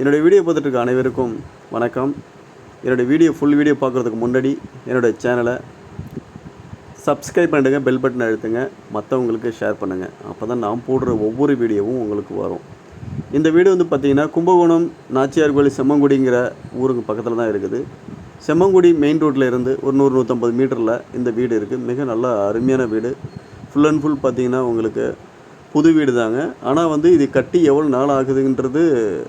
என்னுடைய வீடியோ பார்த்துட்டு இருக்க அனைவருக்கும் வணக்கம். என்னுடைய வீடியோ ஃபுல் வீடியோ பார்க்குறதுக்கு முன்னாடி என்னுடைய சேனலை சப்ஸ்கிரைப் பண்ணிடுங்க பெல் பட்டன் அழுத்துங்க மற்றவங்களுக்கு ஷேர் பண்ணுங்கள் அப்போ தான் நான் போடுற ஒவ்வொரு வீடியோவும் உங்களுக்கு வரும். இந்த வீடு வந்து பார்த்திங்கன்னா கும்பகோணம் நாச்சியார் கோயில் செம்மங்குடிங்கிற ஊருக்கு பக்கத்தில் தான் இருக்குது. செம்மங்குடி மெயின் ரோட்டில் இருந்து ஒரு நூறு நூற்றம்பது மீட்டரில் இந்த வீடு இருக்குது மிக நல்ல அருமையான வீடு. ஃபுல் அண்ட் ஃபுல் பார்த்திங்கன்னா உங்களுக்கு புது வீடு தாங்க. ஆனால் வந்து இது கட்டி எவ்வளோ நாள் ஆகுதுன்றது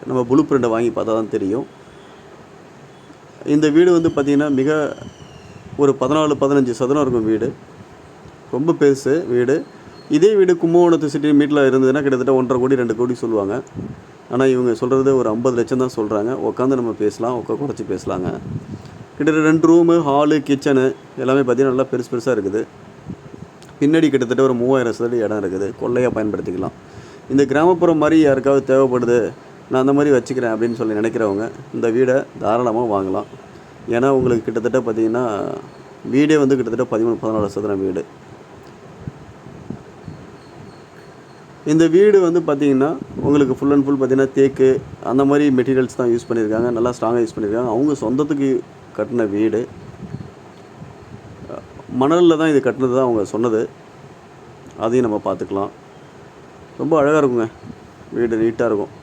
நம்ம புளு பிரிண்டை வாங்கி பார்த்தா தான் தெரியும். இந்த வீடு வந்து பார்த்திங்கன்னா மிக ஒரு பதினாலு பதினஞ்சு சதுரம் இருக்கும் வீடு. ரொம்ப பெருசு வீடு. இதே வீடு கும்பகோணத்து சிட்டி மீட்டில் இருந்ததுன்னா கிட்டத்தட்ட ஒன்றரை கோடி ரெண்டு கோடி சொல்லுவாங்க. ஆனால் இவங்க சொல்கிறது ஒரு ஐம்பது லட்சம் தான் சொல்கிறாங்க உட்காந்து நம்ம பேசலாம் உட்கா குறைச்சி பேசலாங்க. கிட்டத்தட்ட ரெண்டு ரூமு ஹாலு கிச்சனு எல்லாமே பார்த்திங்கன்னா நல்லா பெருசு பெருசாக இருக்குது. பின்னாடி கிட்டத்தட்ட ஒரு மூவாயிரம் சதுர இடம் இருக்குது. கொள்ளையாக பயன்படுத்திக்கலாம். இந்த கிராமப்புறம் மாதிரி யாருக்காவது தேவைப்படுது நான் அந்த மாதிரி வச்சுக்கிறேன் அப்படின்னு சொல்லி நினைக்கிறவங்க இந்த வீடை தாராளமாக வாங்கலாம். ஏன்னா உங்களுக்கு கிட்டத்தட்ட பார்த்தீங்கன்னா வீடே வந்து கிட்டத்தட்ட பதிமூணு பதினாலு சதுரம் வீடு. இந்த வீடு வந்து பார்த்தீங்கன்னா உங்களுக்கு ஃபுல் அண்ட் ஃபுல் பார்த்தீங்கன்னா தேக்கு அந்த மாதிரி மெட்டீரியல்ஸ் தான் யூஸ் பண்ணியிருக்காங்க. நல்லா ஸ்ட்ராங்காக யூஸ் பண்ணியிருக்காங்க. அவங்க சொந்தத்துக்கு கட்டின வீடு. மணலில் தான் இது கட்டினது தான் அவங்க சொன்னது. அதையும் நம்ம பார்த்துக்கலாம். ரொம்ப அழகாக இருக்குங்க. வீடு நீட்டாக இருக்கும்.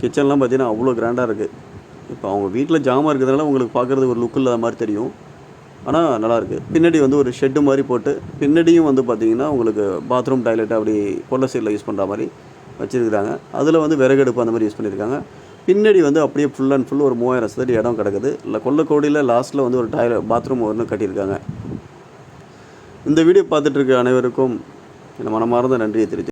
கிச்சன்லாம் பார்த்தீங்கன்னா அவ்வளோ கிராண்டாக இருக்குது இப்போ அவங்க வீட்டில் ஜாமான் இருக்கிறதுனால உங்களுக்கு பார்க்குறது ஒரு லுக் இல்லாத மாதிரி தெரியும். ஆனால் நல்லாயிருக்கு பின்னாடி வந்து ஒரு ஷெட்டு மாதிரி போட்டு பின்னாடியும் வந்து பார்த்தீங்கன்னா உங்களுக்கு பாத்ரூம் டாய்லெட் அப்படி கொல்ல சைடில் யூஸ் பண்ணுற மாதிரி வச்சுருக்குறாங்க. அதில் வந்து விறகடுப்பு அந்த மாதிரி யூஸ் பண்ணியிருக்காங்க. பின்னாடி வந்து அப்படியே ஃபுல் அண்ட் ஃபுல் ஒரு மூவாயிரம் சதுர இடம் கிடக்குது. இல்லை கொல்லக்கோடியில் லாஸ்ட்டில் வந்து ஒரு டாய்லெட் பாத்ரூம் ஒன்று கட்டியிருக்காங்க. இந்த வீடியோ பார்த்துட்டு இருக்க அனைவருக்கும் என் மனமார்ந்த நன்றியை தெரிவித்து